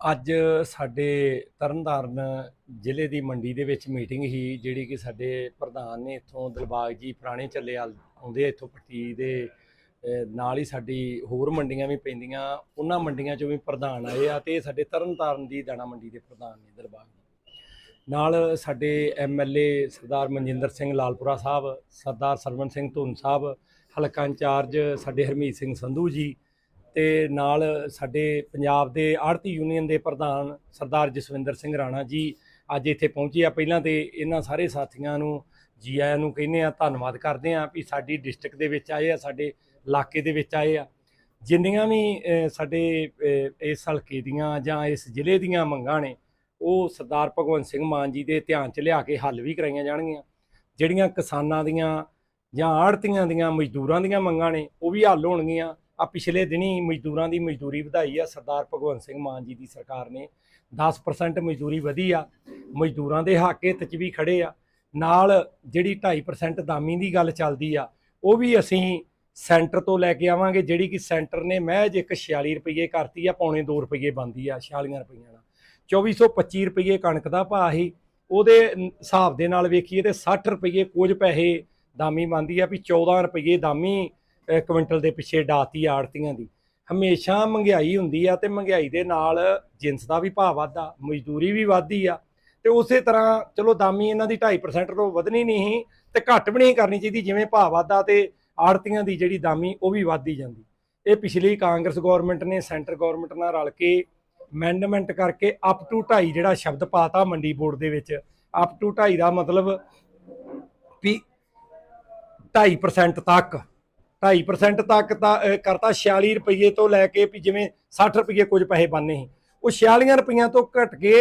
ਅੱਜ ਸਾਡੇ ਤਰਨਤਾਰਨ ਜ਼ਿਲ੍ਹੇ ਦੀ ਮੰਡੀ ਦੇ ਵਿੱਚ ਮੀਟਿੰਗ ਹੀ ਜਿਹੜੀ ਕਿ ਸਾਡੇ ਪ੍ਰਧਾਨ ਨੇ ਇੱਥੋਂ ਦਿਲਬਾਗ ਜੀ ਪੁਰਾਣੇ ਚੱਲੇ ਆਲ- ਆਉਂਦੇ ਆ, ਇੱਥੋਂ ਪੱਟੀ ਦੇ ਨਾਲ ਹੀ ਸਾਡੀ ਹੋਰ ਮੰਡੀਆਂ ਵੀ ਪੈਂਦੀਆਂ। ਉਹਨਾਂ ਮੰਡੀਆਂ ਚੋਂ ਵੀ ਪ੍ਰਧਾਨ ਆਏ ਆ ਤੇ ਸਾਡੇ ਤਰਨਤਾਰਨ ਦੀ ਦਾਣਾ ਮੰਡੀ ਦੇ ਪ੍ਰਧਾਨ ਨੇ ਦਿਲਬਾਗ ਜੀ। ਨਾਲ ਸਾਡੇ ਐਮਐਲਏ ਸਰਦਾਰ ਮਨਜਿੰਦਰ ਸਿੰਘ ਲਾਲਪੁਰਾ ਸਾਹਿਬ, ਸਰਦਾਰ ਸਰਵਨ ਸਿੰਘ ਧੁੰਨ ਸਾਹਿਬ, ਹਲਕਾ ਇੰਚਾਰਜ ਸਾਡੇ ਹਰਮੀਤ ਸਿੰਘ ਸੰਧੂ ਜੀ ਤੇ ਨਾਲ ਸਾਡੇ ਪੰਜਾਬ ਦੇ ਆੜਤੀ ਯੂਨੀਅਨ ਦੇ ਪ੍ਰਧਾਨ ਸਰਦਾਰ ਜਸਵਿੰਦਰ ਸਿੰਘ ਰਾਣਾ ਜੀ ਅੱਜ ਇੱਥੇ ਪਹੁੰਚੇ ਆ। ਪਹਿਲਾਂ ਤੇ ਇਹਨਾਂ ਸਾਰੇ ਸਾਥੀਆਂ ਨੂੰ ਜੀ ਆਇਆਂ ਨੂੰ ਕਹਿੰਦੇ ਆ, ਧੰਨਵਾਦ ਕਰਦੇ ਆ ਵੀ ਸਾਡੀ ਡਿਸਟ੍ਰਿਕਟ ਦੇ ਵਿੱਚ ਆਏ ਆ, ਸਾਡੇ ਇਲਾਕੇ ਦੇ ਵਿੱਚ ਆਏ ਆ। ਜਿੰਨੀਆਂ ਵੀ ਸਾਡੇ ਇਸ ਹਲਕੇ ਦੀਆਂ ਜਾਂ ਇਸ ਜ਼ਿਲ੍ਹੇ ਦੀਆਂ ਮੰਗਾਂ ਨੇ, ਉਹ ਸਰਦਾਰ ਭਗਵੰਤ ਸਿੰਘ ਮਾਨ ਜੀ ਦੇ ਧਿਆਨ 'ਚ ਲਿਆ ਕੇ ਹੱਲ ਵੀ ਕਰਾਈਆਂ ਜਾਣਗੀਆਂ। ਜਿਹੜੀਆਂ ਕਿਸਾਨਾਂ ਦੀਆਂ ਜਾਂ ਆੜਤੀਆਂ ਦੀਆਂ ਮਜ਼ਦੂਰਾਂ ਦੀਆਂ ਮੰਗਾਂ ਨੇ, ਉਹ ਵੀ ਹੱਲ ਹੋਣਗੀਆਂ। ਆ ਪਿਛਲੇ ਦਿਨੀ ਮਜ਼ਦੂਰਾਂ ਦੀ ਮਜ਼ਦੂਰੀ ਵਧਾਈ ਆ, ਸਰਦਾਰ ਭਗਵੰਤ ਸਿੰਘ ਮਾਨ ਜੀ ਦੀ ਸਰਕਾਰ ਨੇ। 10% ਮਜ਼ਦੂਰੀ ਵਧੀ ਆ, ਮਜ਼ਦੂਰਾਂ ਦੇ ਹੱਕ ਹਿੱਤ 'ਚ ਵੀ ਖੜੇ ਆ। ਨਾਲ ਜਿਹੜੀ 2.5% ਦਾਮੀ ਦੀ ਗੱਲ ਚੱਲਦੀ ਆ, ਉਹ ਵੀ ਅਸੀਂ ਸੈਂਟਰ ਤੋਂ ਲੈ ਕੇ ਆਵਾਂਗੇ, ਜਿਹੜੀ ਕਿ ਸੈਂਟਰ ਨੇ ਮਹਿਜ ਇੱਕ 46 ਰੁਪਏ ਕਰਤੀ ਆ, ਪੌਣੇ 2 ਰੁਪਏ ਬੰਦੀ ਆ 46 ਰੁਪਈਆਂ ਨਾਲ। 2425 ਰੁਪਏ ਕਣਕ ਦਾ ਭਾਅ ਸੀ, ਉਹਦੇ ਹਿਸਾਬ ਦੇ ਨਾਲ ਵੇਖੀਏ ਤੇ 60 ਰੁਪਏ ਕੁਝ ਪੈਸੇ ਦਾਮੀ ਬੰਦੀ ਆ, ਵੀ 14 ਰੁਪਏ ਦਾਮੀ ਕੁਇੰਟਲ ਦੇ ਪਿੱਛੇ ਡਾਤੀ ਆੜਤੀਆਂ ਦੀ। ਹਮੇਸ਼ਾ ਮਹਿੰਗਾਈ ਹੁੰਦੀ ਆ ਤੇ ਮਹਿੰਗਾਈ ਦੇ ਨਾਲ ਜਿੰਸ ਦਾ ਵੀ ਭਾਅ ਵੱਧਦਾ, ਮਜ਼ਦੂਰੀ ਵੀ ਵੱਧਦੀ ਆ। ਤੇ ਉਸੇ ਤਰ੍ਹਾਂ ਚਲੋ ਦਾਮੀ ਇਹਨਾਂ ਦੀ 2.5% ਤੋਂ ਵਧਣੀ ਨਹੀਂ ਸੀ ਤੇ ਘੱਟ ਵੀ ਨਹੀਂ ਕਰਨੀ ਚਾਹੀਦੀ, ਜਿਵੇਂ ਭਾਅ ਵੱਧਦਾ ਤੇ ਆੜਤੀਆਂ ਦੀ ਜਿਹੜੀ ਦਾਮੀ ਉਹ ਵੀ ਵੱਧਦੀ ਜਾਂਦੀ। ਇਹ ਪਿਛਲੀ ਕਾਂਗਰਸ ਗਵਰਨਮੈਂਟ ਨੇ, ਸੈਂਟਰ ਗਵਰਨਮੈਂਟ ਨਾਲ ਰਲ ਕੇ ਅਮੈਂਡਮੈਂਟ ਕਰਕੇ ਅਪ ਟੂ 2.5 ਜਿਹੜਾ ਸ਼ਬਦ ਪਾਤਾ ਮੰਡੀ ਬੋਰਡ ਦੇ ਵਿੱਚ। ਅਪ ਟੂ 2.5 ਦਾ ਮਤਲਬ ਵੀ 2.5% ਤੱਕ 2.5% ਤੱਕ ਤਾਂ ਕਰਤਾ 46 ਰੁਪਏ ਤੋਂ ਲੈ ਕੇ ਵੀ ਜਿਵੇਂ 60 ਰੁਪਏ ਕੁਝ ਪੈਸੇ ਬਣਨੇ ਸੀ। ਉਹ 46 ਰੁਪਈਆਂ ਤੋਂ ਘਟ ਕੇ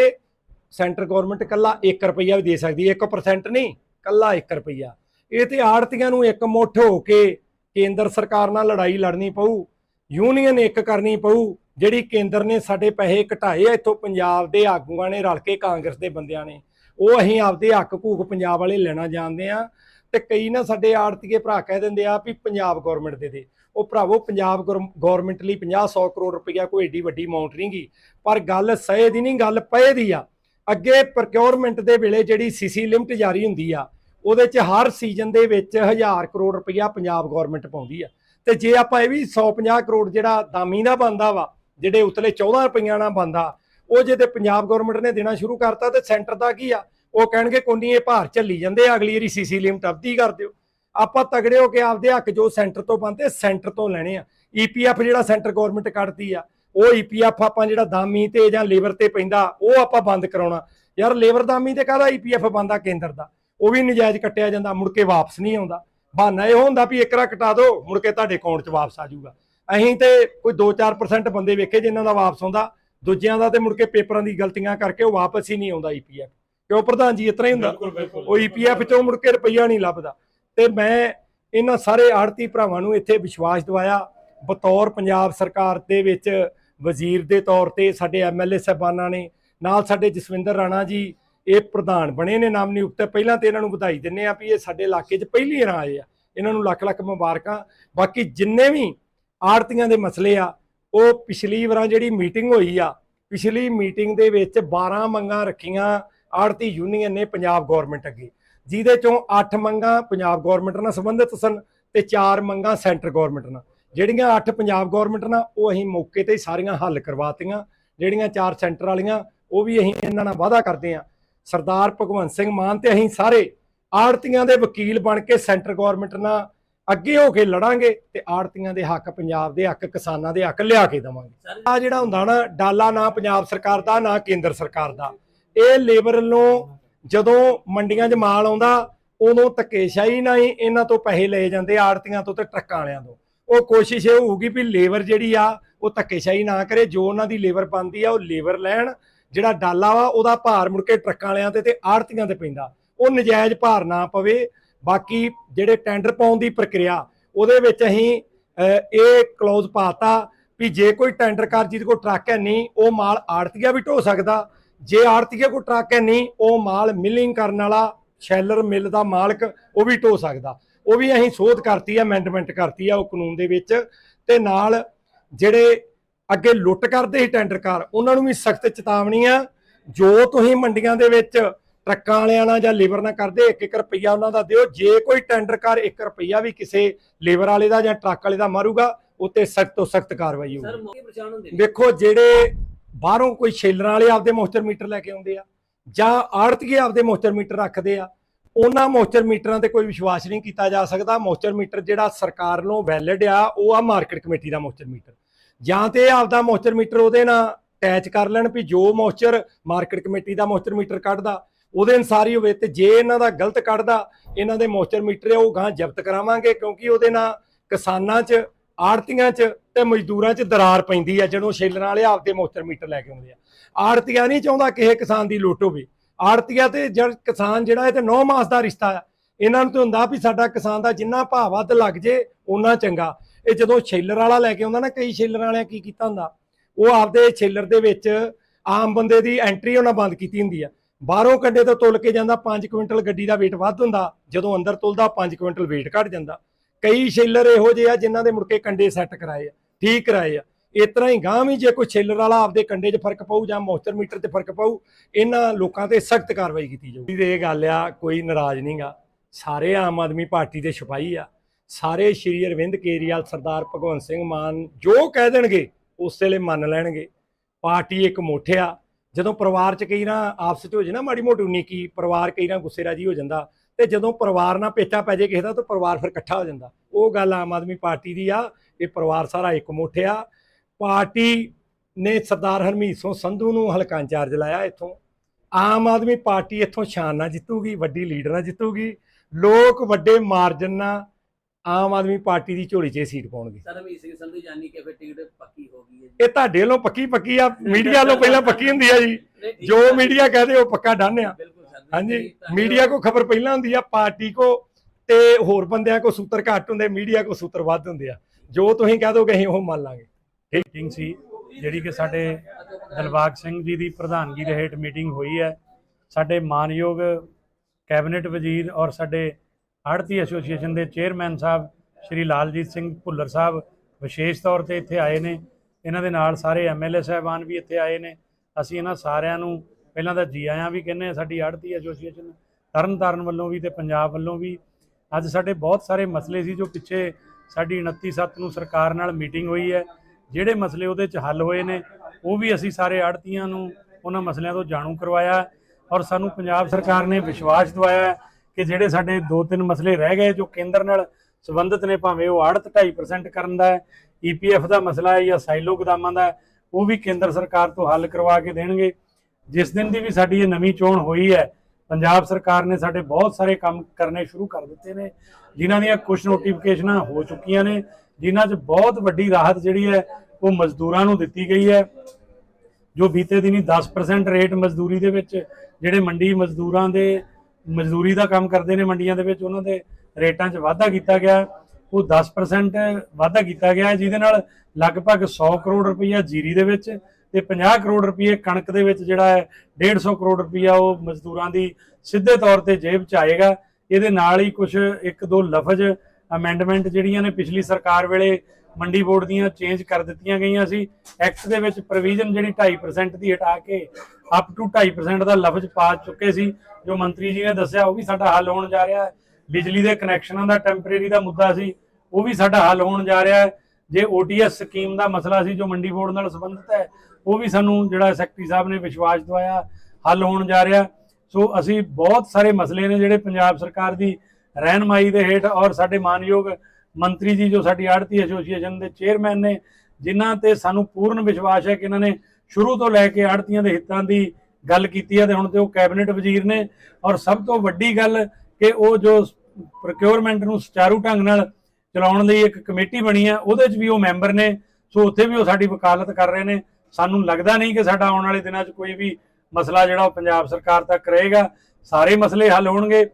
ਸੈਂਟਰ ਗਵਰਨਮੈਂਟ ਕੱਲਾ 1 ਰੁਪਈਆ ਵੀ ਦੇ ਸਕਦੀ ਹੈ। 1% ਨਹੀਂ ਕੱਲਾ 1 ਰੁਪਈਆ। ਇਹ ਤੇ ਆੜਤੀਆਂ ਨੂੰ ਇੱਕ ਮੁੱਠ ਹੋ ਕੇ ਕੇਂਦਰ ਸਰਕਾਰ ਨਾਲ ਲੜਾਈ ਲੜਨੀ ਪਊ, ਯੂਨੀਅਨ ਇੱਕ ਕਰਨੀ ਪਊ, ਜਿਹੜੀ ਕੇਂਦਰ ਨੇ ਸਾਡੇ ਪੈਸੇ ਘਟਾਏ ਇੱਥੋਂ ਪੰਜਾਬ ਦੇ ਆਗੂਆਂ ਨੇ, ਰਲ ਕੇ ਕਾਂਗਰਸ ਦੇ ਬੰਦਿਆਂ ਨੇ, ਉਹ ਅਸੀਂ ਆਪਦੇ ਹੱਕ ਹਕੂਕ ਪੰਜਾਬ ਵਾਲੇ ਲੈਣਾ ਜਾਣਦੇ ਆ ਤੇ ਕਈ ਨਾ ਸਾਡੇ ਆੜਤੀਏ ਭਰਾ ਕਹਿ ਦਿੰਦੇ ਆ ਵੀ ਪੰਜਾਬ ਗਵਰਨਮੈਂਟ ਦੇ ਦੇ। ਉਹ ਭਰਾਵੋ, ਪੰਜਾਬ ਗਵਰਨਮੈਂਟ ਲਈ 50 100 ਕਰੋੜ ਰੁਪਈਆ ਕੋਈ ਏਡੀ ਵੱਡੀ ਅਮਾਉਂਟ ਨਹੀਂ ਗਈ ਪਰ ਗੱਲ ਸਹੇ ਦੀ ਨਹੀਂ, ਗੱਲ ਪਏ ਦੀ ਆ। ਅੱਗੇ ਪ੍ਰੋਕਿਉਰਮੈਂਟ ਦੇ ਵੇਲੇ ਜਿਹੜੀ ਸੀਸੀ ਲਿਮਟ ਜਾਰੀ ਹੁੰਦੀ ਆ, ਉਹਦੇ 'ਚ ਹਰ ਸੀਜ਼ਨ ਦੇ ਵਿੱਚ 1000 ਕਰੋੜ ਰੁਪਈਆ ਪੰਜਾਬ ਗਵਰਨਮੈਂਟ ਪਾਉਂਦੀ ਆ। ਤੇ ਜੇ ਆਪਾਂ ਇਹ ਵੀ 150 ਕਰੋੜ ਜਿਹੜਾ ਦਾਮੀ ਦਾ ਬੰਦਾ ਵਾ, ਜਿਹੜੇ ਉਤਲੇ 14 ਰੁਪਈਆ ਨਾਲ ਬੰਦਾ ਉਹ ਜੇ ਤੇ ਪੰਜਾਬ ਗਵਰਨਮੈਂਟ ਨੇ ਦੇਣਾ ਸ਼ੁਰੂ ਕਰਤਾ ਤੇ ਸੈਂਟਰ ਦਾ ਕੀ ਆ? ਉਹ ਕਹਿਣਗੇ ਕੋਨੀ ਇਹ ਭਾਰ ਝੱਲੀ ਜਾਂਦੇ ਅਗਲੀ ਵਾਰੀ ਸੀਸੀ ਲਿਮਟ ਅਵਧੀ ਕਰ ਦਿਓ। ਆਪਾਂ ਤਗੜੇ ਹੋ ਕੇ ਆਪਦੇ ਹੱਕ ਜੋ ਸੈਂਟਰ ਤੋਂ ਬੰਦੇ ਸੈਂਟਰ ਤੋਂ ਲੈਣੇ ਆ। ਈਪੀਐਫ ਜਿਹੜਾ ਸੈਂਟਰ ਗਵਰਨਮੈਂਟ ਕੱਢਦੀ ਆ, ਉਹ ਈਪੀਐਫ ਆਪਾਂ ਜਿਹੜਾ ਦਾਮੀ ਤੇ ਜਾਂ ਲੇਬਰ ਤੇ ਪੈਂਦਾ, ਉਹ ਆਪਾਂ ਬੰਦ ਕਰਾਉਣਾ। ਯਾਰ ਲੇਬਰ ਦਾਮੀ ਤੇ ਕਾਹਦਾ ਈਪੀਐਫ ਬੰਦਾ ਕੇਂਦਰ ਦਾ? ਉਹ ਵੀ ਨਜਾਇਜ਼ ਕੱਟਿਆ ਜਾਂਦਾ, ਮੁੜ ਕੇ ਵਾਪਸ ਨਹੀਂ ਆਉਂਦਾ। ਬਹਾਨਾ ਇਹ ਹੁੰਦਾ ਵੀ ਇੱਕ ਕਟਾ ਦਿਓ, ਮੁੜ ਕੇ ਤੁਹਾਡੇ ਅਕਾਊਂਟ 'ਚ ਵਾਪਸ ਆ ਜਾਊਗਾ। ਅਸੀਂ ਤੇ ਕੋਈ 2-4% ਬੰਦੇ ਵੇਖੇ ਜਿਨ੍ਹਾਂ ਦਾ ਵਾਪਸ ਆਉਂਦਾ, ਦੂਜਿਆਂ ਦਾ ਤੇ ਮੁੜ ਕੇ ਪੇਪਰਾਂ ਦੀ ਗਲਤੀਆਂ ਕਰਕੇ ਉਹ ਵਾਪਸ ਹੀ ਨਹੀਂ ਆਉਂਦਾ ਈਪੀਐਫ ਕਿਉਂ ਪ੍ਰਧਾਨ ਜੀ ਇਤਨਾ ਹੀ ਹੁੰਦਾ। ਉਹ ਈਪੀਐਫ ਚੋਂ ਮੁੜ ਕੇ ਰੁਪਈਆ ਨਹੀਂ ਲੱਭਦਾ। ਤੇ ਮੈਂ ਇਹਨਾਂ ਸਾਰੇ ਆੜਤੀ ਭਰਾਵਾਂ ਨੂੰ ਇੱਥੇ ਵਿਸ਼ਵਾਸ ਦਿਵਾਇਆ ਬਤੌਰ ਪੰਜਾਬ ਸਰਕਾਰ ਦੇ ਵਿੱਚ ਵਜ਼ੀਰ ਦੇ ਤੌਰ ਤੇ ਸਾਡੇ ਐਮਐਲਏ ਸਾਹਿਬਾਨਾਂ ਨੇ ਨਾਲ ਸਾਡੇ ਜਸਵਿੰਦਰ ਰਾਣਾ ਜੀ ਇਹ ਪ੍ਰਧਾਨ ਬਣੇ ਨੇ ਨਾਮ ਨਿਯੁਕਤ। ਪਹਿਲਾਂ ਤੇ ਇਹਨਾਂ ਨੂੰ ਵਧਾਈ ਦਿੰਨੇ ਆ ਵੀ ਇਹ ਸਾਡੇ ਇਲਾਕੇ 'ਚ ਪਹਿਲੀ ਵਾਰ ਆਏ ਆ। ਇਹਨਾਂ ਨੂੰ ਲੱਖ ਲੱਖ ਮੁਬਾਰਕਾਂ। ਬਾਕੀ ਜਿੰਨੇ ਵੀ ਆੜਤੀਆਂ ਦੇ ਮਸਲੇ ਆ ਉਹ ਪਿਛਲੀ ਵਾਰਾਂ ਜਿਹੜੀ ਮੀਟਿੰਗ ਹੋਈ ਆ ਪਿਛਲੀ ਮੀਟਿੰਗ ਦੇ ਵਿੱਚ 12 ਮੰਗਾਂ ਰੱਖੀਆਂ ਆੜਤੀ ਯੂਨੀਅਨ ਨੇ ਪੰਜਾਬ ਗਵਰਨਮੈਂਟ ਅੱਗੇ। ਜਿਹਦੇ ਚੋਂ 8 ਮੰਗਾਂ ਪੰਜਾਬ ਗਵਰਨਮੈਂਟ ਨਾਲ ਸੰਬੰਧਿਤ ਸਨ ਤੇ 4 ਮੰਗਾਂ ਸੈਂਟਰ ਗਵਰਨਮੈਂਟ ਨਾਲ। ਜਿਹੜੀਆਂ 8 ਪੰਜਾਬ ਗਵਰਨਮੈਂਟ ਨਾਲ ਉਹ ਅਸੀਂ ਮੌਕੇ ਤੇ ਹੀ ਸਾਰੀਆਂ ਹੱਲ ਕਰਵਾਤੀਆਂ। ਜਿਹੜੀਆਂ 4 ਸੈਂਟਰ ਵਾਲੀਆਂ ਉਹ ਵੀ ਅਸੀਂ ਇਹਨਾਂ ਨਾਲ ਵਾਅਦਾ ਕਰਦੇ ਹਾਂ। ਸਰਦਾਰ ਭਗਵੰਤ ਸਿੰਘ ਮਾਨ ਤੇ ਅਸੀਂ ਸਾਰੇ ਆੜਤੀਆਂ ਦੇ ਵਕੀਲ ਬਣ ਕੇ ਸੈਂਟਰ ਗਵਰਨਮੈਂਟ ਨਾਲ ਅੱਗੇ ਹੋ ਕੇ ਲੜਾਂਗੇ ਤੇ ਆੜਤੀਆਂ ਦੇ ਹੱਕ ਪੰਜਾਬ ਦੇ ਹੱਕ ਕਿਸਾਨਾਂ ਦੇ ਹੱਕ ਲਿਆ ਕੇ ਦੇਵਾਂਗੇ। ਆ ਜਿਹੜਾ ਹੁੰਦਾ ਨਾ ਡਾਲਾ ਨਾ ਪੰਜਾਬ ਸਰਕਾਰ ਦਾ ਨਾ ਕੇਂਦਰ ਸਰਕਾਰ ਦਾ। ਇਹ ਲੇਬਰ ਨੂੰ ਜਦੋਂ ਮੰਡੀਆਂ 'ਚ ਮਾਲ ਆਉਂਦਾ ਉਦੋਂ ਧੱਕੇਸ਼ਾਹੀ ਨਾਲ ਹੀ ਇਹਨਾਂ ਤੋਂ ਪੈਸੇ ਲਏ ਜਾਂਦੇ ਆੜਤੀਆਂ ਤੋਂ ਤੇ ਟਰੱਕਾਂ ਵਾਲਿਆਂ ਤੋਂ। ਉਹ ਕੋਸ਼ਿਸ਼ ਇਹ ਹੋਊਗੀ ਵੀ ਲੇਬਰ ਜਿਹੜੀ ਆ ਉਹ ਧੱਕੇਸ਼ਾਹੀ ਨਾ ਕਰੇ ਜੋ ਉਹਨਾਂ ਦੀ ਲੇਬਰ ਬਣਦੀ ਆ ਉਹ ਲੇਬਰ ਲੈਣ। ਜਿਹੜਾ ਡਾਲਾ ਵਾ ਉਹਦਾ ਭਾਰ ਮੁੜ ਕੇ ਟਰੱਕਾਂ ਵਾਲਿਆਂ ਤੇ ਤੇ ਆੜਤੀਆਂ ਤੇ ਪੈਂਦਾ। ਉਹ ਨਜਾਇਜ਼ ਭਾਰ ਨਾ ਪਵੇ। ਬਾਕੀ ਜਿਹੜੇ ਟੈਂਡਰ ਪਾਉਣ ਦੀ ਪ੍ਰਕਿਰਿਆ ਉਹਦੇ ਵਿੱਚ ਅਸੀਂ ਅਹ, ਇਹ ਕਲੌਜ਼ ਪਾਤਾ ਵੀ ਜੇ ਕੋਈ ਟੈਂਡਰ ਕਰ ਜਿਹਦੇ ਕੋਲ ਟਰੱਕ ਹੈ ਨਹੀਂ ਉਹ ਮਾਲ ਆੜਤੀਆ ਵੀ ਢੋ ਸਕਦਾ। ਜੇ ਆੜਤੀਆ ਕੋਲ ਟਰੱਕ ਹੈ ਨਹੀਂ ਉਹ ਮਾਲ ਮਿਲਿੰਗ ਕਰਨ ਵਾਲਾ ਸ਼ੈਲਰ ਮਿਲ ਦਾ ਮਾਲਕ ਉਹ ਵੀ ਢੋ ਸਕਦਾ। ਉਹ ਵੀ ਅਸੀਂ ਸੋਧ ਕਰਤੀ ਹੈ ਅਮੈਂਡਮੈਂਟ ਕਰਤੀ ਹੈ ਉਹ ਕਾਨੂੰਨ ਦੇ ਵਿੱਚ। ਤੇ ਨਾਲ ਜਿਹੜੇ ਅੱਗੇ ਲੁੱਟ ਕਰਦੇ ਸੀ ਟੈਂਡਰਕਾਰ ਉਹਨਾਂ ਨੂੰ ਵੀ ਸਖਤ ਚੇਤਾਵਨੀ ਆ। ਜੋ ਤੁਸੀਂ ਮੰਡੀਆਂ ਦੇ ਵਿੱਚ ਟਰੱਕਾਂ ਵਾਲਿਆਂ ਨਾਲ ਜਾਂ ਲੇਬਰ ਨਾਲ ਕਰਦੇ 1-1 ਰੁਪਈਆ ਉਹਨਾਂ ਦਾ ਦਿਓ। ਜੇ ਕੋਈ ਟੈਂਡਰਕਾਰ 1 ਰੁਪਈਆ ਵੀ ਕਿਸੇ ਲੇਬਰ ਵਾਲੇ ਦਾ ਜਾਂ ਟਰੱਕ ਵਾਲੇ ਦਾ ਮਾਰੂਗਾ ਉੱਤੇ ਸਖਤ ਤੋਂ ਸਖਤ ਕਾਰਵਾਈ ਹੋਊਗੀ। ਵੇਖੋ ਜਿਹੜੇ ਬਾਹਰੋਂ ਕੋਈ ਸ਼ੇਲਰਾਂ ਵਾਲੇ ਆਪਦੇ ਮੋਸਚਰ ਮੀਟਰ ਲੈ ਕੇ ਆਉਂਦੇ ਆ, ਜਾਂ ਆੜਤੀਏ ਆਪਦੇ ਮੋਸਚਰ ਮੀਟਰ ਰੱਖਦੇ ਆ, ਉਹਨਾਂ ਮੋਸਚਰ ਮੀਟਰਾਂ ਤੇ ਕੋਈ ਵਿਸ਼ਵਾਸ ਨਹੀਂ ਕੀਤਾ ਜਾ ਸਕਦਾ। ਮੋਸਚਰ ਮੀਟਰ ਜਿਹੜਾ ਸਰਕਾਰ ਨੂੰ ਵੈਲਿਡ ਆ, ਉਹ ਆ ਮਾਰਕੀਟ ਕਮੇਟੀ ਦਾ ਮੋਸਚਰ ਮੀਟਰ। ਜਾਂ ਤੇ ਇਹ ਆਪਦਾ ਮੋਸਚਰ ਮੀਟਰ ਉਹਦੇ ਨਾਲ ਅਟੈਚ ਕਰ ਲੈਣ ਵੀ ਜੋ ਮੋਸਚਰ ਮਾਰਕੀਟ ਕਮੇਟੀ ਦਾ ਮੋਸਚਰ ਮੀਟਰ ਕੱਢਦਾ, ਉਹਦੇ ਅਨਸਾਰ ਹੀ ਹੋਵੇ ਤੇ ਜੇ ਇਹਨਾਂ ਦਾ ਗਲਤ ਕੱਢਦਾ, ਇਹਨਾਂ ਦੇ ਮੋਸਟਰ ਮੀਟਰ ਉਹ ਗਾਂ ਜ਼ਬਤ ਕਰਾਵਾਂਗੇ ਕਿਉਂਕਿ ਉਹਦੇ ਨਾਲ ਕਿਸਾਨਾਂ 'ਚ ਆੜਤੀਆਂ 'ਚ ਤੇ ਮਜ਼ਦੂਰਾਂ 'ਚ ਦਰਾਰ ਪੈਂਦੀ ਹੈ ਜਦੋਂ ਛੇਲਰਾਂ ਵਾਲੇ ਆਪਦੇ ਮੋਸਟਰ ਮੀਟਰ ਲੈ ਕੇ ਆਉਂਦੇ ਆ। ਆੜਤੀਆ ਨਹੀਂ ਚਾਹੁੰਦਾ ਕਿਸੇ ਕਿਸਾਨ ਦੀ ਲੁੱਟ ਹੋਵੇ। ਆੜਤੀਆਂ ਤੇ ਜਦ ਕਿਸਾਨ ਜਿਹੜਾ ਇਹ ਤੇ 9 ਮਾਸ ਦਾ ਰਿਸ਼ਤਾ ਆ, ਇਹਨਾਂ ਨੂੰ ਤੇ ਹੁੰਦਾ ਵੀ ਸਾਡਾ ਕਿਸਾਨ ਦਾ ਜਿੰਨਾ ਭਾਅ ਵੱਧ ਲੱਗ ਜੇ ਉਹਨਾਂ ਚੰਗਾ। ਇਹ ਜਦੋਂ ਛੇਲਰ ਵਾਲਾ ਲੈ ਕੇ ਆਉਂਦਾ ਨਾ, ਕਈ ਛੇਲਰ ਵਾਲਿਆਂ ਕੀ ਕੀਤਾ ਹੁੰਦਾ? ਉਹ ਆਪਦੇ ਛੇਲਰ ਦੇ ਵਿੱਚ ਆਮ ਬੰਦੇ ਦੀ ਐਂਟਰੀ ਉਹਨਾਂ ਬੰਦ ਕੀਤੀ ਹੁੰਦੀ ਆ। ਬਾਹਰੋਂ ਕੰਡੇ ਤੋਂ ਤੁਲ ਕੇ ਜਾਂਦਾ 5 ਕੁਇੰਟਲ ਗੱਡੀ ਦਾ weight ਵੱਧ ਹੁੰਦਾ। ਜਦੋਂ ਅੰਦਰ ਤੁਲਦਾ 5 ਕੁਇੰਟਲ weight ਘਟ ਜਾਂਦਾ। ਕਈ ਛੇਲਰ ਇਹੋ ਜਿਹੇ ਆ ਜਿਨ੍ਹਾਂ ਦੇ ਮੁੜ ਕੇ ਕੰਡੇ ਸੈੱਟ ਕਰਾਏ ਆ, ਠੀਕ ਕਰਾਏ ਆ। ਇਸ ਤਰ੍ਹਾਂ ਹੀ ਗਾਂ ਵੀ ਜੇ ਕੋਈ ਛੇਲਰ ਵਾਲਾ ਆਪਦੇ ਕੰਡੇ 'ਚ ਫ਼ਰਕ ਪਊ ਜਾਂ ਮੋਸਟਰ ਮੀਟਰ 'ਤੇ ਫ਼ਰਕ ਪਊ, ਇਹਨਾਂ ਲੋਕਾਂ ਤੇ ਸਖਤ ਕਾਰਵਾਈ ਕੀਤੀ ਜਾਊਗੀ ਤੇ ਇਹ ਗੱਲ ਆ, ਕੋਈ ਨਾਰਾਜ਼ ਨਹੀਂਗਾ ਸਾਰੇ ਆਮ ਆਦਮੀ ਪਾਰਟੀ ਦੇ ਸਿਪਾਹੀ ਆ। ਸਾਰੇ ਸ਼੍ਰੀ ਅਰਵਿੰਦ ਕੇਜਰੀਵਾਲ, ਸਰਦਾਰ ਭਗਵੰਤ ਸਿੰਘ ਮਾਨ ਜੋ ਕਹਿ ਦੇਣਗੇ, ਉਸ ਵੇਲੇ ਮੰਨ ਲੈਣਗੇ। ਪਾਰਟੀ ਇੱਕ ਮੋਠਿਆ ਜਦੋਂ ਪਰਿਵਾਰ 'ਚ ਕਈ ਨਾ ਆਪਸ 'ਚ ਹੋ ਜੇ ਨਾ ਮਾੜੀ ਮੋਟੀ ਉਨੀ ਕੀ, ਪਰਿਵਾਰ ਕਈ ਨਾ ਗੁੱਸੇ ਰਾਜੀ ਹੋ ਜਾਂਦਾ। ਤੇ ਜਦੋਂ ਪਰਿਵਾਰ ਨਾਲ ਪੇਚਾ ਪੈ ਜੇ ਕਿਸੇ ਦਾ ਤਾਂ ਪਰਿਵਾਰ ਫਿਰ ਇਕੱਠਾ ਹੋ ਜਾਂਦਾ। ਉਹ ਗੱਲ ਆਮ ਆਦਮੀ ਪਾਰਟੀ ਦੀ ਆ ਇਹ ਪਰਿਵਾਰ ਸਾਰਾ ਇੱਕ ਮੁੱਠਿਆ ਪਾਰਟੀ ਨੇ ਸਰਦਾਰ ਹਰਮੀਤ ਸਿੰਘ ਸੰਧੂ ਨੂੰ ਹਲਕਾ ਇੰਚਾਰਜ ਲਾਇਆ ਇੱਥੋਂ। ਆਮ ਆਦਮੀ ਪਾਰਟੀ ਇੱਥੋਂ ਸ਼ਾਨ ਨਾਲ ਜਿੱਤੂਗੀ ਵੱਡੀ ਲੀਡਰ ਨਾਲ ਜਿੱਤੂਗੀ। ਲੋਕ ਵੱਡੇ ਮਾਰਜਨ ਨਾਲ ਆਮ ਆਦਮੀ ਪਾਰਟੀ ਦੀ ਝੋਲੀ 'ਚ ਇਹ ਸੀਟ ਪਾਉਣਗੇ। ਸਰ ਅਮੀਰ ਸਿੰਘ ਸੰਧੂ ਜਾਨੀ ਕਿ ਫਿਰ ਟਿਕਟ ਪੱਕੀ ਹੋ ਗਈ ਹੈ ਇਹ ਤੁਹਾਡੇ ਵੱਲੋਂ ਪੱਕੀ ਪੱਕੀ ਆ ਮੀਡੀਆ ਵੱਲੋਂ ਪਹਿਲਾਂ ਪੱਕੀ ਹੁੰਦੀ ਆ ਜੀ। ਜੋ। ਮੀਡੀਆ ਕਹਦੇ ਉਹ ਪੱਕਾ ਡਨ ਆ। ਹਾਂਜੀ ਮੀਡੀਆ ਕੋ ਖਬਰ ਪਹਿਲਾਂ ਹੁੰਦੀ ਆ ਪਾਰਟੀ ਕੋ ਤੇ ਹੋਰ ਬੰਦਿਆਂ ਕੋ ਸੂਤਰ ਘੱਟ ਹੁੰਦੇ ਮੀਡੀਆ ਕੋ ਸੂਤਰ ਵੱਧ ਹੁੰਦੇ ਆ। ਜੋ ਤੁਸੀਂ ਕਹਿ ਦੋਗੇ ਅਸੀਂ ਉਹ ਮੰਨ ਲਾਂਗੇ। ਮੀਟਿੰਗ ਸੀ ਜਿਹੜੀ ਕਿ ਸਾਡੇ ਦਿਲਬਾਗ ਸਿੰਘ ਜੀ ਦੀ ਪ੍ਰਧਾਨਗੀ ਦੇ ਹੇਠ ਮੀਟਿੰਗ ਹੋਈ ਹੈ। ਸਾਡੇ ਮਾਨਯੋਗ ਕੈਬਨਿਟ ਵਜ਼ੀਰ ਔਰ ਸਾਡੇ ਆੜਤੀ ਐਸੋਸੀਏਸ਼ਨ ਦੇ ਚੇਅਰਮੈਨ ਸਾਹਿਬ ਸ਼੍ਰੀ ਲਾਲਜੀਤ ਸਿੰਘ ਭੁੱਲਰ ਸਾਹਿਬ ਵਿਸ਼ੇਸ਼ ਤੌਰ ਤੇ ਇੱਥੇ ਆਏ ਨੇ। ਇਹਨਾਂ ਦੇ ਨਾਲ ਸਾਰੇ ਐਮਐਲਏ ਸਾਹਿਬਾਨ ਵੀ ਇੱਥੇ ਆਏ ਨੇ। ਅਸੀਂ ਇਹਨਾਂ ਸਾਰਿਆਂ ਨੂੰ ਪਹਿਲਾਂ ਤਾਂ ਜੀ ਆਇਆਂ ਵੀ ਕਹਿੰਦੇ ਆ, ਸਾਡੀ ਆੜਤੀ ਐਸੋਸੀਏਸ਼ਨ ਤਰਨ ਤਾਰਨ ਵੱਲੋਂ ਵੀ ਤੇ ਪੰਜਾਬ ਵੱਲੋਂ ਵੀ। ਅੱਜ ਸਾਡੇ ਬਹੁਤ ਸਾਰੇ ਮਸਲੇ ਸੀ ਜੋ ਪਿੱਛੇ ਸਾਡੀ 29 ਸੱਤ ਨੂੰ ਸਰਕਾਰ ਨਾਲ ਮੀਟਿੰਗ ਹੋਈ ਹੈ। ਜਿਹੜੇ ਮਸਲੇ ਉਹਦੇ 'ਚ ਹੱਲ ਹੋਏ ਨੇ, ਉਹ ਵੀ ਅਸੀਂ ਸਾਰੇ ਆੜਤੀਆਂ ਨੂੰ ਉਹਨਾਂ ਮਸਲਿਆਂ ਤੋਂ ਜਾਣੂ ਕਰਵਾਇਆ ਔਰ ਸਾਨੂੰ ਪੰਜਾਬ ਸਰਕਾਰ ਨੇ ਵਿਸ਼ਵਾਸ ਦਿਵਾਇਆ ਕਿ ਜਿਹੜੇ ਸਾਡੇ ਦੋ ਤਿੰਨ ਮਸਲੇ ਰਹਿ ਗਏ ਜੋ ਕੇਂਦਰ ਨਾਲ ਸੰਬੰਧਿਤ ਨੇ, ਭਾਵੇਂ ਉਹ ਆੜਤ 2.5% ਕਰਨ ਦਾ ਹੈ ਈਪੀਐਫ ਦਾ ਮਸਲਾ ਹੈ ਜਾਂ ਸਾਈਲੋ ਗੋਦਾਮਾਂ ਦਾ ਉਹ ਵੀ ਕੇਂਦਰ ਸਰਕਾਰ ਤੋਂ ਹੱਲ ਕਰਵਾ ਕੇ ਦੇਣਗੇ। ਜਿਸ ਦਿਨ ਦੀ ਵੀ ਸਾਡੀ ਇਹ ਨਵੀਂ ਚੋਣ ਹੋਈ ਹੈ, ਪੰਜਾਬ ਸਰਕਾਰ ਨੇ ਸਾਡੇ ਬਹੁਤ ਸਾਰੇ ਕੰਮ ਕਰਨੇ ਸ਼ੁਰੂ ਕਰ ਦਿੱਤੇ ਨੇ, ਜਿਨ੍ਹਾਂ ਦੀਆਂ ਕੁਝ ਨੋਟੀਫਿਕੇਸ਼ਨਾਂ ਹੋ ਚੁੱਕੀਆਂ ਨੇ, ਜਿਨ੍ਹਾਂ 'ਚ ਬਹੁਤ ਵੱਡੀ ਰਾਹਤ ਜਿਹੜੀ ਹੈ, ਉਹ ਮਜ਼ਦੂਰਾਂ ਨੂੰ ਦਿੱਤੀ ਗਈ ਹੈ, ਜੋ ਬੀਤੇ ਦਿਨੀ 10% ਰੇਟ ਮਜ਼ਦੂਰੀ ਦੇ ਵਿੱਚ, ਜਿਹੜੇ ਮੰਡੀ ਮਜ਼ਦੂਰਾਂ ਦੇ, ਮਜ਼ਦੂਰੀ ਦਾ ਕੰਮ ਕਰਦੇ ਨੇ ਮੰਡੀਆਂ ਦੇ ਵਿੱਚ, ਉਹਨਾਂ ਦੇ ਰੇਟਾਂ 'ਚ ਵਾਧਾ ਕੀਤਾ ਗਿਆ, ਉਹ 10% ਵਾਧਾ ਕੀਤਾ ਗਿਆ ਜਿਹਦੇ ਨਾਲ ਲਗਭਗ 100 ਕਰੋੜ ਰੁਪਈਆ ਜੀਰੀ ਦੇ ਵਿੱਚ ਤੇ 50 ਕਰੋੜ ਰੁਪਏ ਕਣਕ ਦੇ ਵਿੱਚ ਜਿਹੜਾ ਹੈ 150 ਕਰੋੜ ਰੁਪਈਆ ਉਹ ਮਜ਼ਦੂਰਾਂ ਦੀ ਸਿੱਧੇ ਤੌਰ ਤੇ ਜੇਬ 'ਚ ਆਏਗਾ। ਇਹਦੇ ਨਾਲ ਹੀ ਕੁਝ ਇੱਕ ਦੋ ਲਫ਼ਜ਼ ਅਮੈਂਡਮੈਂਟ ਜਿਹੜੀਆਂ ਨੇ ਪਿਛਲੀ ਸਰਕਾਰ ਵੇਲੇ ਮੰਡੀ ਬੋਰਡ ਦੀਆਂ ਚੇਂਜ ਕਰ ਦਿੱਤੀਆਂ ਗਈਆਂ ਸੀ। ਐਕਟ ਦੇ ਵਿੱਚ ਪ੍ਰੋਵੀਜ਼ਨ ਜਿਹੜੀ 2.5% ਦੀ ਹਟਾ ਕੇ ਅਪ ਟੂ 2.5% ਦਾ ਲਫ਼ਜ਼ ਪਾ ਚੁੱਕੇ ਸੀ। ਜੋ ਮੰਤਰੀ ਜੀ ਨੇ ਦੱਸਿਆ, ਉਹ ਵੀ ਸਾਡਾ ਹੱਲ ਹੋਣ ਜਾ ਰਿਹਾ ਹੈ। ਬਿਜਲੀ ਦੇ ਕਨੈਕਸ਼ਨਾਂ ਦਾ ਟੈਂਪਰੇਰੀ ਦਾ ਮੁੱਦਾ ਸੀ, ਉਹ ਵੀ ਸਾਡਾ ਹੱਲ ਹੋਣ ਜਾ ਰਿਹਾ ਹੈ। ਜੇ ਓਟੀਐਸ ਸਕੀਮ ਦਾ ਮਸਲਾ ਸੀ, ਜੋ ਮੰਡੀ ਬੋਰਡ ਨਾਲ ਸੰਬੰਧਿਤ ਹੈ ਉਹ ਵੀ ਸਾਨੂੰ ਜਿਹੜਾ ਸੈਕਟਰੀ ਸਾਹਿਬ ਨੇ ਵਿਸ਼ਵਾਸ ਦਵਾਇਆ, ਹੱਲ ਹੋਣ ਜਾ ਰਿਹਾ। ਸੋ ਅਸੀਂ ਬਹੁਤ ਸਾਰੇ ਮਸਲੇ ਨੇ ਜਿਹੜੇ ਪੰਜਾਬ ਸਰਕਾਰ ਦੀ ਰਹਿਨਮਾਈ ਦੇ ਹੇਠ ਔਰ ਸਾਡੇ ਮਾਨਯੋਗ ਮੰਤਰੀ ਜੀ ਜੋ ਸਾਡੀ ਆੜਤੀ ਐਸੋਸੀਏਸ਼ਨ ਦੇ ਚੇਅਰਮੈਨ ਨੇ, ਜਿਨ੍ਹਾਂ ਤੇ ਸਾਨੂੰ ਪੂਰਨ ਵਿਸ਼ਵਾਸ ਹੈ ਕਿ ਇਹਨਾਂ ਨੇ ਸ਼ੁਰੂ ਤੋਂ ਲੈ ਕੇ ਆੜਤੀਆਂ ਦੇ ਹਿੱਤਾਂ ਦੀ ਗੱਲ ਕੀਤੀ ਹੈ ਤੇ ਹੁਣ ਤੇ ਉਹ ਕੈਬਨਿਟ ਵਜ਼ੀਰ ਨੇ। ਔਰ ਸਭ ਤੋਂ ਵੱਡੀ ਗੱਲ ਕਿ ਉਹ ਜੋ ਪ੍ਰੋਕਿਉਰਮੈਂਟ ਨੂੰ ਸੁਚਾਰੂ ਢੰਗ ਨਾਲ ਚਲਾਉਣ ਲਈ ਇੱਕ ਕਮੇਟੀ ਬਣੀ ਹੈ, ਉਹਦੇ 'ਚ ਵੀ ਉਹ ਮੈਂਬਰ ਨੇ। ਸੋ ਉੱਥੇ ਵੀ ਉਹ ਸਾਡੀ ਵਕਾਲਤ ਕਰ ਰਹੇ ਨੇ। ਸਾਨੂੰ ਲੱਗਦਾ ਨਹੀਂ ਕਿ ਸਾਡਾ ਆਉਣ ਵਾਲੇ ਦਿਨਾਂ 'ਚ ਕੋਈ ਵੀ ਮਸਲਾ ਜਿਹੜਾ ਉਹ ਪੰਜਾਬ ਸਰਕਾਰ ਤੱਕ ਰਹੇਗਾ। ਸਾਰੇ ਮਸਲੇ ਹੱਲ ਹੋਣਗੇ।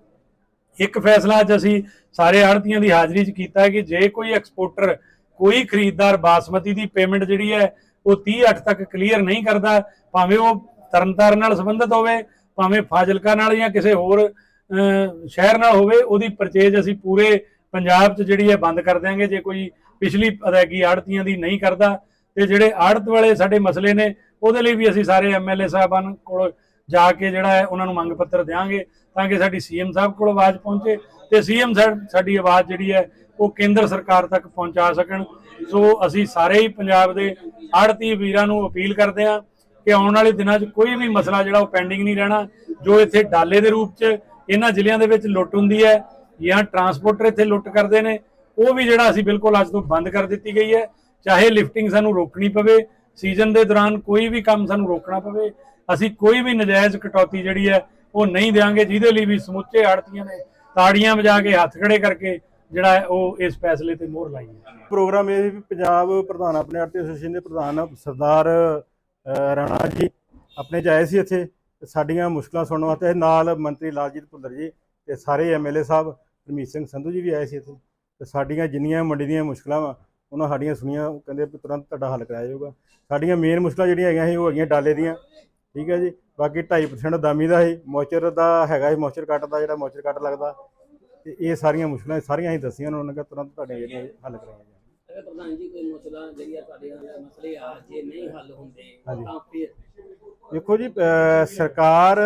ਇੱਕ ਫੈਸਲਾ ਅੱਜ ਅਸੀਂ ਸਾਰੇ ਆੜਤੀਆਂ ਦੀ ਹਾਜ਼ਰੀ 'ਚ ਕੀਤਾ ਕਿ ਜੇ ਕੋਈ ਐਕਸਪੋਰਟਰ ਕੋਈ ਖਰੀਦਦਾਰ ਬਾਸਮਤੀ ਦੀ ਪੇਮੈਂਟ ਜਿਹੜੀ ਹੈ ਉਹ 30 ਅੱਠ ਤੱਕ ਕਲੀਅਰ ਨਹੀਂ ਕਰਦਾ ਭਾਵੇਂ ਉਹ ਤਰਨਤਾਰਨ ਨਾਲ ਸੰਬੰਧਿਤ ਹੋਵੇ ਭਾਵੇਂ ਫਾਜ਼ਿਲਕਾ ਨਾਲ ਜਾਂ ਕਿਸੇ ਹੋਰ ਅਹ, ਸ਼ਹਿਰ ਨਾਲ ਹੋਵੇ ਉਹਦੀ ਪਰਚੇਜ ਅਸੀਂ ਪੂਰੇ ਪੰਜਾਬ 'ਚ ਜਿਹੜੀ ਹੈ ਬੰਦ ਕਰ ਦਿਆਂਗੇ। ਜੇ ਕੋਈ ਪਿਛਲੀ ਅਦਾਇਗੀ ਆੜਤੀਆਂ ਦੀ ਨਹੀਂ ਕਰਦਾ ਤੇ ਜਿਹੜੇ ਆੜਤ ਵਾਲੇ ਸਾਡੇ ਮਸਲੇ ਨੇ, ਉਹਦੇ ਲਈ ਵੀ ਅਸੀਂ ਸਾਰੇ ਐਮਐਲਏ ਸਾਹਿਬਾਨ ਕੋਲ ਜਾ ਕੇ ਜਿਹੜਾ ਹੈ ਉਹਨਾਂ ਨੂੰ ਮੰਗ ਪੱਤਰ ਦੇਵਾਂਗੇ ਤਾਂ ਕਿ ਸਾਡੀ ਸੀਐਮ ਸਾਹਿਬ ਕੋਲ ਆਵਾਜ਼ ਪਹੁੰਚੇ ਤੇ ਸੀਐਮ ਸਾਡੀ ਆਵਾਜ਼ ਜਿਹੜੀ ਹੈ ਉਹ ਕੇਂਦਰ ਸਰਕਾਰ ਤੱਕ ਪਹੁੰਚਾ ਸਕਣ। ਸੋ ਅਸੀਂ ਸਾਰੇ ਹੀ ਪੰਜਾਬ ਦੇ ਆੜਤੀ ਵੀਰਾਂ ਨੂੰ ਅਪੀਲ ਕਰਦੇ ਹਾਂ ਕਿ ਆਉਣ ਵਾਲੇ ਦਿਨਾਂ 'ਚ ਕੋਈ ਵੀ ਮਸਲਾ ਜਿਹੜਾ ਉਹ ਪੈਂਡਿੰਗ ਨਹੀਂ ਰਹਿਣਾ, ਜੋ ਇੱਥੇ ਡਾਲੇ ਦੇ ਰੂਪ 'ਚ ਇਹਨਾਂ ਜ਼ਿਲ੍ਹਿਆਂ ਦੇ ਵਿੱਚ ਲੁੱਟ ਹੁੰਦੀ ਹੈ ਜਾਂ ਟਰਾਂਸਪੋਰਟਰ ਇੱਥੇ ਲੁੱਟ ਕਰਦੇ ਨੇ, ਉਹ ਵੀ ਜਿਹੜਾ ਅਸੀਂ ਬਿਲਕੁਲ ਅੱਜ ਤੋਂ ਬੰਦ ਕਰ ਦਿੱਤੀ ਗਈ ਹੈ। ਚਾਹੇ ਲਿਫਟਿੰਗ ਸਾਨੂੰ ਰੋਕਣੀ ਪਵੇ ਸੀਜ਼ਨ ਦੇ ਦੌਰਾਨ ਕੋਈ ਵੀ ਕੰਮ ਸਾਨੂੰ ਰੋਕਣਾ ਪਵੇ, ਅਸੀਂ ਕੋਈ ਵੀ ਨਜਾਇਜ਼ ਕਟੌਤੀ ਜਿਹੜੀ ਹੈ, ਉਹ ਨਹੀਂ ਦੇਵਾਂਗੇ ਜਿਹਦੇ ਲਈ ਵੀ ਸਮੁੱਚੇ ਆੜਤੀਆਂ ਨੇ ਤਾੜੀਆਂ ਵਜਾ ਕੇ ਹੱਥ ਖੜੇ ਕਰਕੇ ਜਿਹੜਾ ਉਹ ਇਸ ਫੈਸਲੇ ਤੇ ਮੋਹਰ ਲਾਈ ਹੈ। ਪ੍ਰੋਗਰਾਮ ਇਹ ਵੀ ਪੰਜਾਬ ਪ੍ਰਧਾਨ ਆਪਣੇ ਆੜਤੀ ਐਸੋਸੀਏਸ਼ਨ ਦੇ ਪ੍ਰਧਾਨ ਸਰਦਾਰ ਰਾਣਾ ਜੀ ਆਪਣੇ ਚ ਆਏ ਸੀ ਇੱਥੇ ਸਾਡੀਆਂ ਮੁਸ਼ਕਲਾਂ ਸੁਣਨ ਵਾਸਤੇ ਨਾਲ ਮੰਤਰੀ ਲਾਲਜੀਤ ਭੁੱਲਰ ਜੀ ਤੇ ਸਾਰੇ ਐਮਐਲਏ ਸਾਹਿਬ ਪਰਮੀਤ ਸਿੰਘ ਸੰਧੂ ਜੀ ਵੀ ਆਏ ਸੀ ਇੱਥੇ, ਤੇ ਸਾਡੀਆਂ ਜਿੰਨੀਆਂ ਮੰਡੀ ਦੀਆਂ ਮੁਸ਼ਕਲਾਂ ਵਾ ਉਹਨਾਂ ਸਾਡੀਆਂ ਸੁਣੀਆਂ ਉਹ ਕਹਿੰਦੇ ਵੀ ਤੁਰੰਤ ਤੁਹਾਡਾ ਹੱਲ ਕਰਾਇਆ ਜਾਊਗਾ। ਸਾਡੀਆਂ ਮੇਨ ਮੁਸ਼ਕਲਾਂ ਜਿਹੜੀਆਂ ਹੈਗੀਆਂ ਸੀ ਉਹ ਹੈਗੀਆਂ ਡਾਲੇ ਦੀਆਂ। ਠੀਕ ਹੈ ਜੀ? ਬਾਕੀ 2.5% ਦਾਮੀ ਦਾ ਸੀ ਮੋਚਰ ਦਾ ਹੈਗਾ ਸੀ ਮੋਚਰ ਕੱਟ ਦਾ ਜਿਹੜਾ ਮੋਚਰ ਕੱਟ ਲੱਗਦਾ। ਤੇ ਇਹ ਸਾਰੀਆਂ ਮੁਸ਼ਕਲਾਂ ਸਾਰੀਆਂ ਹੀ ਦੱਸੀਆਂ ਉਹਨਾਂ ਨੇ ਕਿ ਤੁਰੰਤ ਤੁਹਾਡੇ ਜਿਹੜੀਆਂ ਹੱਲ ਕਰਾਈਆਂ ਅਗਰ ਪ੍ਰਧਾਨ ਜੀ ਕੋਈ ਮਸਲਾ ਜਿਹੜੀ ਆ ਤੁਹਾਡੇ ਨਾਲ ਮਸਲੇ ਆ ਜੇ ਨਹੀਂ ਹੱਲ ਹੁੰਦੇ। ਤਾਂ ਫਿਰ? ਦੇਖੋ ਜੀ ਸਰਕਾਰ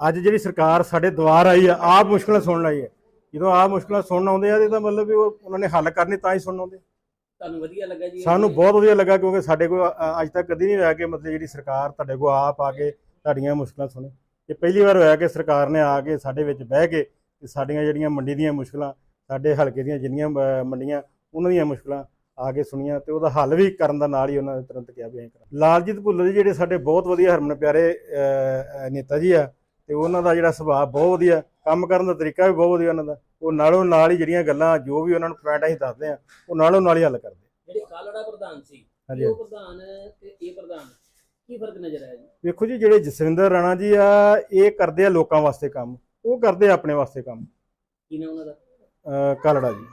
ਅੱਜ ਜਿਹੜੀ ਸਰਕਾਰ ਸਾਡੇ ਦੁਆਰ ਆਈ ਆ ਆਪ ਮੁਸ਼ਕਲਾਂ ਸੁਣਨ ਆਈ ਹੈ ਜਦੋਂ ਆਪ ਮੁਸ਼ਕਲਾਂ ਸੁਣਨ ਆਉਂਦੇ ਆ ਤੇ ਇਹਦਾ ਮਤਲਬ ਵੀ ਉਹ ਉਹਨਾਂ ਨੇ ਹੱਲ ਕਰਨੇ ਤਾਂ ਹੀ ਸੁਣਨ ਆਉਂਦੇ। ਤੁਹਾਨੂੰ ਵਧੀਆ ਲੱਗਾ ਜੀ? ਸਾਨੂੰ ਬਹੁਤ ਵਧੀਆ ਲੱਗਾ ਕਿਉਂਕਿ ਸਾਡੇ ਕੋਲ ਅ- ਅੱਜ ਤੱਕ ਕਦੀ ਨਹੀਂ ਹੋਇਆ ਕਿ ਮਤਲਬ ਜਿਹੜੀ ਸਰਕਾਰ ਤੁਹਾਡੇ ਕੋਲ ਆਪ ਆ ਕੇ ਤੁਹਾਡੀਆਂ ਮੁਸ਼ਕਲਾਂ ਸੁਣੇ। ਇਹ ਪਹਿਲੀ ਵਾਰ ਹੋਇਆ ਕਿ ਸਰਕਾਰ ਨੇ ਆ ਕੇ ਸਾਡੇ ਵਿੱਚ ਬਹਿ ਕੇ ਤੇ ਸਾਡੀਆਂ ਜਿਹੜੀਆਂ ਮੰਡੀ ਦੀਆਂ ਮੁਸ਼ਕਲਾਂ ਸਾਡੇ ਹਲਕੇ ਦੀਆਂ ਜਿੰਨੀਆਂ ਅ, ਮੰਡੀਆਂ ਉਹਨਾਂ ਦੀਆਂ ਮੁਸ਼ਕਲਾਂ ਆ ਕੇ ਸੁਣੀਆਂ ਤੇ ਉਹਦਾ ਹੱਲ ਵੀ ਕਰਨ ਦਾ ਨਾਲ ਹੀ ਉਹਨਾਂ ਨੇ ਤੁਰੰਤ ਕਿਹਾ ਵੀ ਅਸੀਂ ਕਰਾਂਗੇ। ਲਾਲਜੀਤ ਭੁੱਲਰ ਜੀ ਜਿਹੜੇ ਸਾਡੇ ਬਹੁਤ ਵਧੀਆ ਹਰਮਨ ਪਿਆਰੇ ਅ, ਅ, ਨੇਤਾ ਜੀ ਆ ਤੇ ਉਹਨਾਂ ਦਾ ਜਿਹੜਾ ਸੁਭਾਅ ਬਹੁਤ ਵਧੀਆ ਕੰਮ ਕਰਨ ਦਾ ਤਰੀਕਾ ਵੀ ਬਹੁਤ ਵਧੀਆ ਉਹਨਾਂ ਦਾ। ਉਹ ਨਾਲੋਂ ਨਾਲ ਹੀ ਜਿਹੜੀਆਂ ਗੱਲਾਂ ਜੋ ਵੀ ਉਹਨਾਂ ਨੂੰ ਪੁਆਇੰਟ ਅਸੀਂ ਦੱਸਦੇ ਆ ਉਹ ਨਾਲੋਂ ਨਾਲ ਹੀ ਹੱਲ ਕਰਦੇ ਜਿਹੜੇ ਕਾਲੜਾ ਪ੍ਰਧਾਨ ਸੀ ਉਹ ਪ੍ਰਧਾਨ ਤੇ ਇਹ ਪ੍ਰਧਾਨ ਕੀ ਫ਼ਰਕ ਨਜ਼ਰ ਆਇਆ ਜੀ? ਵੇਖੋ ਜੀ ਜਿਹੜੇ ਜਸਵਿੰਦਰ ਰਾਣਾ ਜੀ ਆ ਇਹ ਕਰਦੇ ਆ ਲੋਕਾਂ ਵਾਸਤੇ ਕੰਮ। ਉਹ ਕਰਦੇ ਆ ਆਪਣੇ ਵਾਸਤੇ ਕੰਮ। ਕੀ ਨਾ ਉਹਨਾਂ ਦਾ? ਕਾਲੜਾ ਜੀ।